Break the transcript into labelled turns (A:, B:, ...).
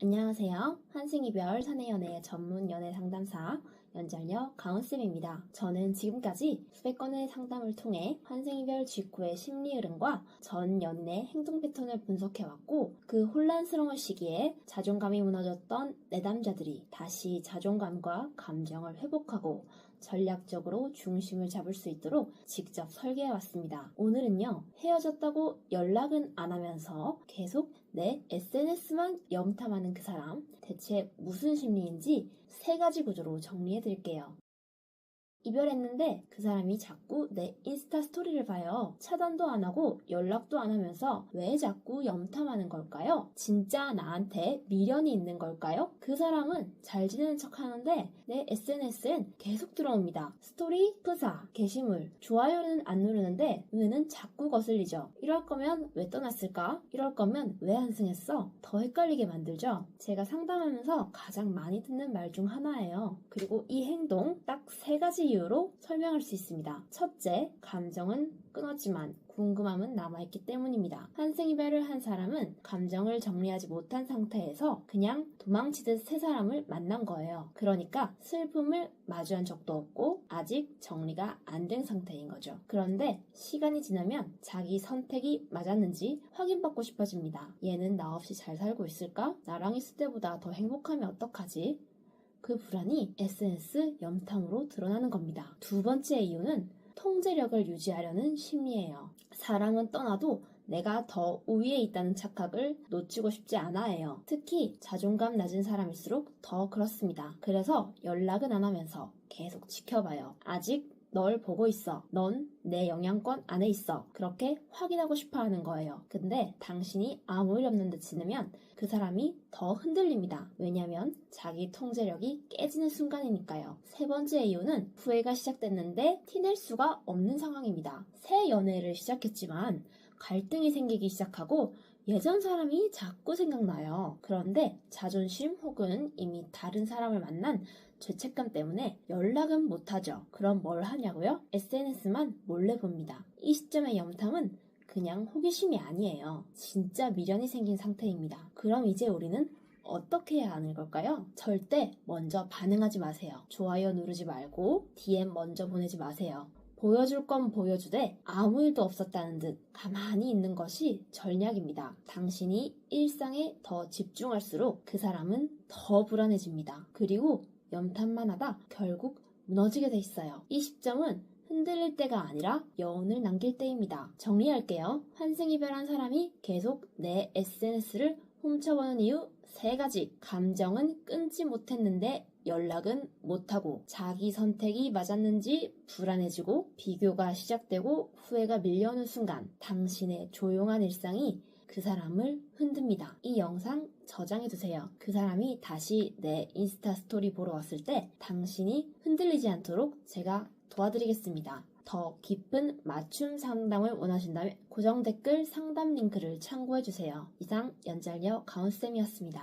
A: 안녕하세요. 한승이별 사내연애 전문 연애 상담사 연잘녀 가은쌤입니다. 저는 지금까지 수백 건의 상담을 통해 환생이별 직후의 심리 흐름과 전 연인의 행동 패턴을 분석해왔고 그 혼란스러운 시기에 자존감이 무너졌던 내담자들이 다시 자존감과 감정을 회복하고 전략적으로 중심을 잡을 수 있도록 직접 설계해 왔습니다. 오늘은요, 헤어졌다고 연락은 안 하면서 계속 내 SNS만 염탐하는 그 사람, 대체 무슨 심리인지 세 가지 구조로 정리해 드릴게요. 이별했는데 그 사람이 자꾸 내 인스타 스토리를 봐요. 차단도 안 하고 연락도 안 하면서 왜 자꾸 염탐하는 걸까요? 진짜 나한테 미련이 있는 걸까요? 그 사람은 잘 지내는 척 하는데 내 SNS엔 계속 들어옵니다. 스토리, 프사, 게시물, 좋아요는 안 누르는데 눈에는 자꾸 거슬리죠. 이럴 거면 왜 떠났을까? 이럴 거면 왜 한승했어? 더 헷갈리게 만들죠. 제가 상담하면서 가장 많이 듣는 말 중 하나예요. 그리고 이 행동 딱 세 가지 이유로 설명할 수 있습니다. 첫째, 감정은 끊었지만 궁금함은 남아있기 때문입니다. 한생이별을 한 사람은 감정을 정리하지 못한 상태에서 그냥 도망치듯 새 사람을 만난 거예요. 그러니까 슬픔을 마주한 적도 없고 아직 정리가 안 된 상태인 거죠. 그런데 시간이 지나면 자기 선택이 맞았는지 확인받고 싶어집니다. 얘는 나 없이 잘 살고 있을까? 나랑 있을 때보다 더 행복하면 어떡하지? 그 불안이 SNS 염탐으로 드러나는 겁니다. 두 번째 이유는 통제력을 유지하려는 심리예요. 사람은 떠나도 내가 더 우위에 있다는 착각을 놓치고 싶지 않아 해요. 특히 자존감 낮은 사람일수록 더 그렇습니다. 그래서 연락은 안 하면서 계속 지켜봐요. 아직 널 보고 있어. 넌 내 영향권 안에 있어. 그렇게 확인하고 싶어 하는 거예요. 근데 당신이 아무 일 없는 듯 지내면 그 사람이 더 흔들립니다. 왜냐면 자기 통제력이 깨지는 순간이니까요. 세 번째 이유는 후회가 시작됐는데 티낼 수가 없는 상황입니다. 새 연애를 시작했지만 갈등이 생기기 시작하고 예전 사람이 자꾸 생각나요. 그런데 자존심 혹은 이미 다른 사람을 만난 죄책감 때문에 연락은 못하죠. 그럼 뭘 하냐고요? SNS만 몰래 봅니다. 이 시점의 염탐은 그냥 호기심이 아니에요. 진짜 미련이 생긴 상태입니다. 그럼 이제 우리는 어떻게 해야 하는 걸까요? 절대 먼저 반응하지 마세요. 좋아요 누르지 말고 DM 먼저 보내지 마세요. 보여줄 건 보여주되 아무 일도 없었다는 듯 가만히 있는 것이 전략입니다. 당신이 일상에 더 집중할수록 그 사람은 더 불안해집니다. 그리고 염탐만 하다 결국 무너지게 돼 있어요. 이 시점은 흔들릴 때가 아니라 여운을 남길 때입니다. 정리할게요. 환승이별한 사람이 계속 내 SNS를 훔쳐보는 이유 세 가지. 감정은 끊지 못했는데 연락은 못하고 자기 선택이 맞았는지 불안해지고 비교가 시작되고 후회가 밀려오는 순간 당신의 조용한 일상이 그 사람을 흔듭니다. 이 영상 저장해두세요. 그 사람이 다시 내 인스타 스토리 보러 왔을 때 당신이 흔들리지 않도록 제가 도와드리겠습니다. 더 깊은 맞춤 상담을 원하신다면 고정 댓글 상담 링크를 참고해주세요. 이상 연잘녀 가운쌤이었습니다.